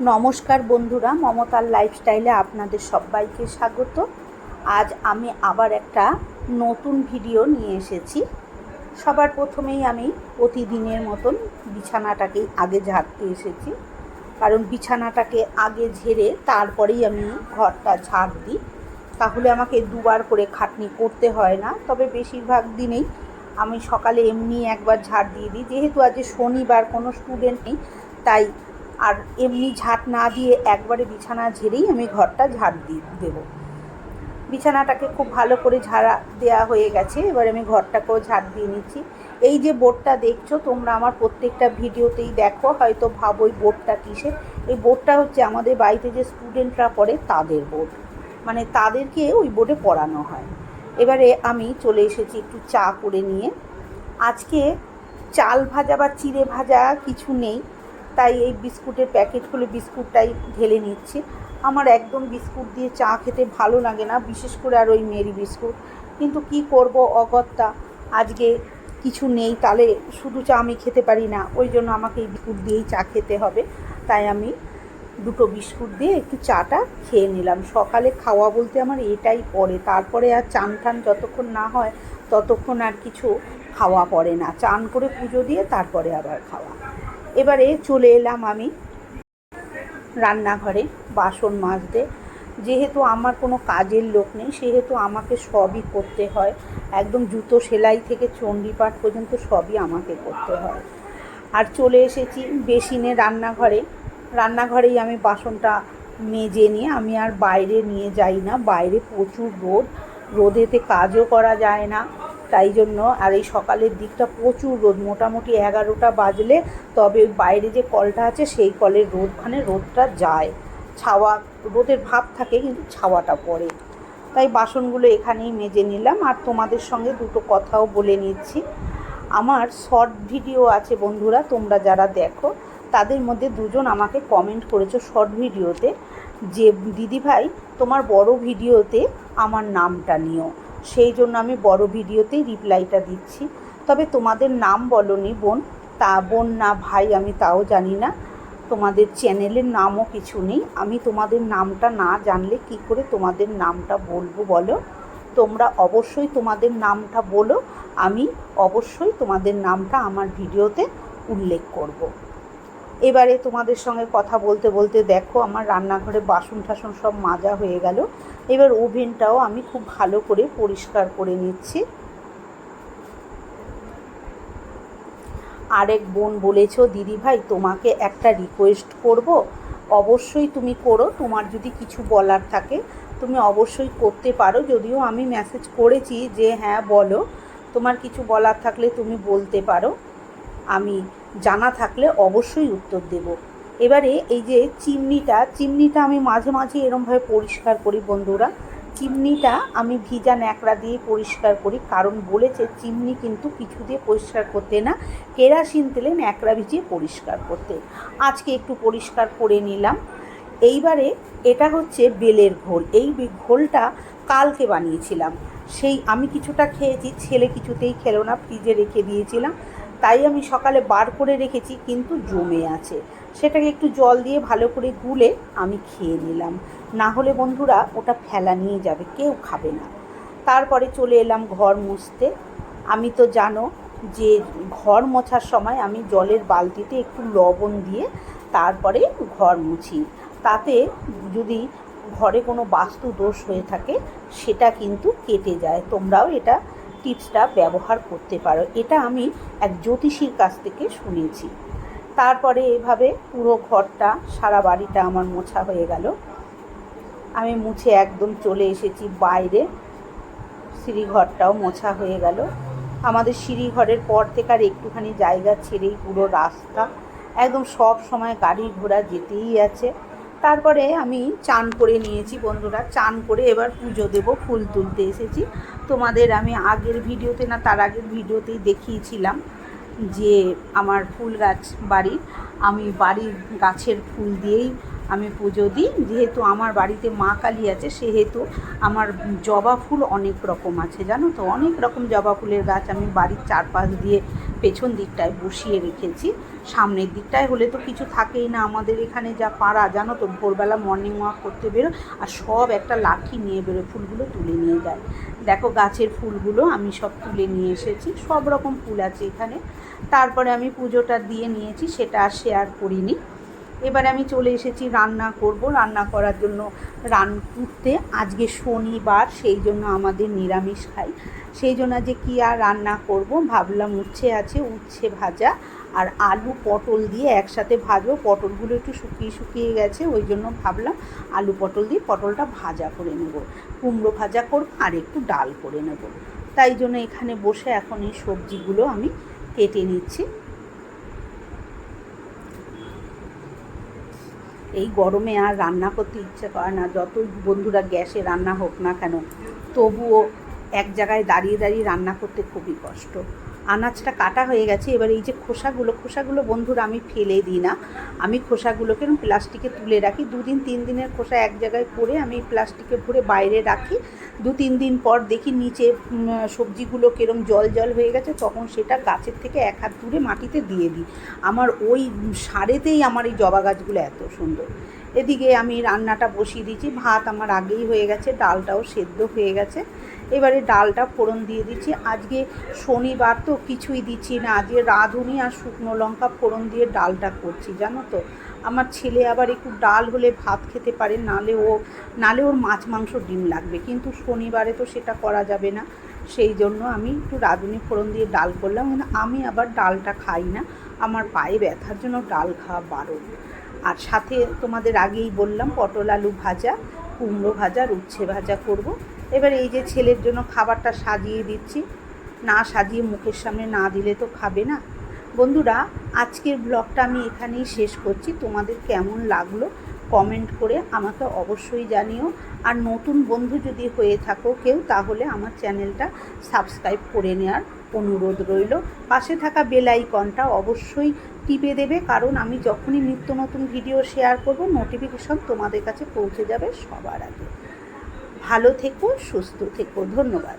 নমস্কার বন্ধুরা, মমতার লাইফস্টাইলে আপনাদের সবাইকে স্বাগত। আজ আমি আবার একটা নতুন ভিডিও নিয়ে এসেছি। সবার প্রথমেই আমি প্রতিদিনের মতন বিছানাটাকে আগে ঝাড়তে এসেছি। কারণ বিছানাটাকে আগে ঝেড়ে তারপরেই আমি ঘরটা ঝাড় দিই। তাহলে আমাকে দুবার করে খাটনি করতে হয় না। তবে বেশিরভাগ দিনেই আমি সকালে এমনি একবার ঝাড় দিয়ে দিই। যেহেতু আজ শনিবার, কোনো স্টুডেন্ট নেই, তাই আর এমনি ঝাঁট না দিয়ে একবারে বিছানা ঝেড়েই আমি ঘরটা ঝাঁট দিয়ে দেবো। বিছানাটাকে খুব ভালো করে ঝাড়া দেওয়া হয়ে গেছে, এবার আমি ঘরটাকেও ঝাড় দিয়ে নিচ্ছি। এই যে বোর্ডটা দেখছ, তোমরা আমার প্রত্যেকটা ভিডিওতেই দেখো, হয়তো ভাবো ওই বোর্ডটা কিসের? এই বোর্ডটা হচ্ছে আমাদের বাড়িতে যে স্টুডেন্টরা পড়ে তাদের বোর্ড। মানে তাদেরকে ওই বোর্ডে পড়ানো হয়। এবারে আমি চলে এসেছি একটু চা করে নিয়ে। আজকে চাল ভাজা বা চিড়ে ভাজা কিছু নেই তাই এই বিস্কুটের প্যাকেটগুলো বিস্কুটটাই ঢেলে নিচ্ছি। আমার একদম বিস্কুট দিয়ে চা খেতে ভালো লাগে না, বিশেষ করে আর ওই মেরি বিস্কুট। কিন্তু কি করব অগত্যা? আজকে কিছু নেই, তাহলে শুধু চা আমি খেতে পারি না, ওই জন্য আমাকে এই বিস্কুট দিয়েই চা খেতে হবে। তাই আমি দুটো বিস্কুট দিয়ে একটু চাটা খেয়ে নিলাম। সকালে খাওয়া বলতে আমার এটাই পড়ে তারপরে আর চান টান যতক্ষণ না হয়, ততক্ষণ আর কিছু খাওয়া পড়ে না। চান করে পুজো দিয়ে তারপরে আবার খাওয়া। এবারে চলে এলাম আমি রান্নাঘরে বাসন মাজতে। যেহেতু আমার কোনো কাজের লোক নেই, সেহেতু আমাকে সবই করতে হয়। একদম জুতো সেলাই থেকে চণ্ডীপাঠ পর্যন্ত সবই আমাকে করতে হয়। আর চলে এসেছি বেসিনে রান্নাঘরে। রান্নাঘরেই আমি বাসনটা মেজে নিয়ে, আমি আর বাইরে নিয়ে যাই না। বাইরে প্রচুর রোদ। রোদেতে কাজও করা যায় না। তাই জন্য আর এই সকালের দিকটা প্রচুর রোদ, মোটামুটি এগারোটা বাজলে তবে বাইরে যে কলটা আছে সেই কলের রোদখানে রোদটা যায়। ছাওয়া, রোদের ভাব থাকে কিন্তু ছাওয়াটা পড়ে। তাই বাসনগুলো এখানেই মেজে নিলাম আর তোমাদের সঙ্গে দুটো কথাও বলে নিচ্ছি। আমার শর্ট ভিডিও আছে বন্ধুরা, তোমরা যারা দেখো, তাদের মধ্যে দুজন আমাকে কমেন্ট করেছ শর্ট ভিডিওতে যে, দিদিভাই, তোমার বড় ভিডিওতে আমার নামটা নিও। সেই জন্য আমি বড় ভিডিওতেই রিপ্লাইটা দিচ্ছি। তবে তোমাদের নাম বলনি বোন। তা বোন না ভাই আমি তাও জানি না। তোমাদের চ্যানেলের নামও কিছু নেই। আমি তোমাদের নামটা না জানলে কি করে তোমাদের নামটা বলব বলো? তোমরা অবশ্যই তোমাদের নামটা বলো। আমি অবশ্যই তোমাদের নামটা আমার ভিডিওতে উল্লেখ করব। এবারে তোমাদের সঙ্গে কথা বলতে বলতে দেখো, আমার রান্নাঘরে বাসন টাসন সব মাজা হয়ে গেল। এবার ওভেনটাও আমি খুব ভালো করে পরিষ্কার করে নিচ্ছি। আরেক বোন বলেছ, দিদি ভাই, তোমাকে একটা রিকোয়েস্ট করব। অবশ্যই তুমি করো, তোমার যদি কিছু বলার থাকে, তুমি অবশ্যই করতে পারো। যদিও আমি মেসেজ করেছি যে হ্যাঁ বলো। তোমার কিছু বলার থাকলে তুমি বলতে পারো। আমি জানা থাকলে অবশ্যই উত্তর দেব। এবারে এই যে চিমনিটা চিমনিটা আমি মাঝে মাঝে এরমভাবে পরিষ্কার করি বন্ধুরা। চিমনিটা আমি ভিজা ন্যাকড়া দিয়ে পরিষ্কার করি, কারণ বলেছে চিমনি কিন্তু কিছু দিয়ে পরিষ্কার করতে না, কেরাসিন তেলে ন্যাকড়া ভিজিয়ে পরিষ্কার করতে। আজকে একটু পরিষ্কার করে নিলাম। এইবারে এটা হচ্ছে বেলের ঘোল। এই ঘোলটা কালকে বানিয়েছিলাম। সেই আমি কিছুটা খেয়েছি, ছেলে কিছুতেই খেলো না, ফ্রিজে রেখে দিয়েছিলাম। তাই আমি সকালে বার করে রেখেছি, কিন্তু জমে আছে। সেটাকে একটু জল দিয়ে ভালো করে গুলে আমি খেয়ে নিলাম। না হলে বন্ধুরা, ওটা ফেলা নিয়ে যাবে, কেউ খাবে না। তারপরে চলে এলাম ঘর মুছতে। আমি তো জানো যে ঘর মোছার সময় আমি জলের বালতিতে একটু লবণ দিয়ে তারপরে ঘর মুছি। তাতে যদি ঘরে কোনো বাস্তু দোষ হয়ে থাকে, সেটা কিন্তু কেটে যায়। তোমরাও এটা টিপসটা ব্যবহার করতে পারো। এটা আমি এক জ্যোতিষীর কাছ থেকে শুনেছি। তারপরে এভাবে পুরো ঘরটা, সারা বাড়িটা আমার মোছা হয়ে গেল। আমি মুছে একদম চলে এসেছি বাইরে। সিঁড়িঘরটাও মোছা হয়ে গেল। আমাদের সিঁড়িঘরের পর থেকে আর একটুখানি জায়গা ছেড়েই পুরো রাস্তা। একদম সব সময় গাড়ি ঘোড়া যেতেই আছে। তারপরে আমি চান করে নিয়েছি বন্ধুরা, চান করে এবার পুজো দেব, ফুল তুলতে এসেছি। তোমাদের আমি আগের ভিডিওতে না, তার আগের ভিডিওতেই দেখিয়েছিলাম যে আমার ফুল গাছ বাড়ির আমি বাড়ির গাছের ফুল দিয়েই আমি পুজো দিই। যেহেতু আমার বাড়িতে মা কালী আছে, সেহেতু আমার জবা ফুল অনেক রকম আছে, জানো তো? অনেক রকম জবা ফুলের গাছ আমি বাড়ির চারপাশ দিয়ে পেছন দিকটায় বসিয়ে রেখেছি। সামনের দিকটায় হলে তো কিছু থাকেই না। আমাদের এখানে যা পাড়া, জানো তো, ভোরবেলা মর্নিং ওয়াক করতে বেরো আর সব একটা লাঠি নিয়ে বেরো ফুলগুলো তুলে নিয়ে যায়। দেখো গাছের ফুলগুলো আমি সব তুলে নিয়ে এসেছি। সব রকম ফুল আছে এখানে। তারপরে আমি পুজোটা দিয়ে নিয়েছি, সেটা আর শেয়ার করিনি। এবারে আমি চলে এসেছি রান্না করব। রান্না করার জন্য রান করতে। আজকে শনিবার, সেই জন্য আমাদের নিরামিষ খাই। সেই জন্য যে কী আর রান্না করব? ভাবলাম উচ্ছে আছে, উচ্ছে ভাজা আর আলু পটল দিয়ে একসাথে ভাজবো। পটলগুলো একটু শুকিয়ে শুকিয়ে গেছে, ওই জন্য ভাবলাম আলু পটল দিয়ে পটলটা ভাজা করে নেব। কুমড়ো ভাজা করব আর একটু ডাল করে নেব। তাই জন্য এখানে বসে এখন এই সবজিগুলো আমি কেটে নিচ্ছি। এই গরমে আর রান্না করতে ইচ্ছে করে না, যতই বন্ধুরা গ্যাসে রান্না হোক না কেন, তবুও এক জায়গায় দাঁড়িয়ে দাঁড়িয়ে রান্না করতে খুবই কষ্ট। আনাজটা কাটা হয়ে গেছে। এবার এই যে খোসাগুলো খোসাগুলো বন্ধুরা আমি ফেলে দিই না। আমি খোসাগুলোকে প্লাস্টিকে তুলে রাখি। দুদিন, তিন দিনের খোসা এক জায়গায় করে আমি প্লাস্টিকে ভরে বাইরে রাখি। দু, তিন দিন পর দেখি নিচে সবজিগুলো কিরম জল জল হয়ে গেছে, তখন সেটা গাছের থেকে এক হাত দূরে মাটিতে দিয়ে দিই। আমার ওই সারেতেই আমার এই জবা গাছগুলো এত সুন্দর। এদিকে আমি রান্নাটা বসিয়ে দিয়েছি। ভাত আমার আগেই হয়ে গেছে, ডালটাও সেদ্ধ হয়ে গেছে। এবারে ডালটা ফোড়ন দিয়ে দিচ্ছি। আজকে শনিবার তো কিছুই দিচ্ছি না। আজকে রাঁধুনি আর শুকনো লঙ্কা ফোড়ন দিয়ে ডালটা করছি, জানো তো। আমার ছেলে আবার একটু ডাল হলে ভাত খেতে পারে, নালে ও, নালে ওর মাছ মাংস ডিম লাগবে। কিন্তু শনিবারে তো সেটা করা যাবে না। সেই জন্য আমি একটু রাঁধুনি ফোড়ন দিয়ে ডাল করলাম। কিন্তু আমি আবার ডালটা খাই না। আমার পায়ে ব্যথার জন্য ডাল খাওয়া বারণ। আর সাথে তোমাদের আগেই বললাম, পটল আলু ভাজা, কুমড়ো ভাজা উচ্ছে ভাজা করব। এবার এই যে ছেলের জন্য খাবারটা সাজিয়ে দিচ্ছি। না সাজিয়ে মুখের সামনে না দিলে তো খাবে না। বন্ধুরা, আজকের ব্লগটা আমি এখানেই শেষ করছি। তোমাদের কেমন লাগল কমেন্ট করে আমাকে অবশ্যই জানিও। আর নতুন বন্ধু যদি হয়ে থাকো কেউ, তাহলে আমার চ্যানেলটা সাবস্ক্রাইব করে নেওয়ার অনুরোধ রইল। পাশে থাকা বেল আইকনটা অবশ্যই টিপে দেবে, কারণ আমি যখনই নিত্য নতুন ভিডিও শেয়ার করব নোটিফিকেশন তোমাদের কাছে পৌঁছে যাবে সবার আগে। ভালো থেকো, সুস্থ থেকো, ধন্যবাদ।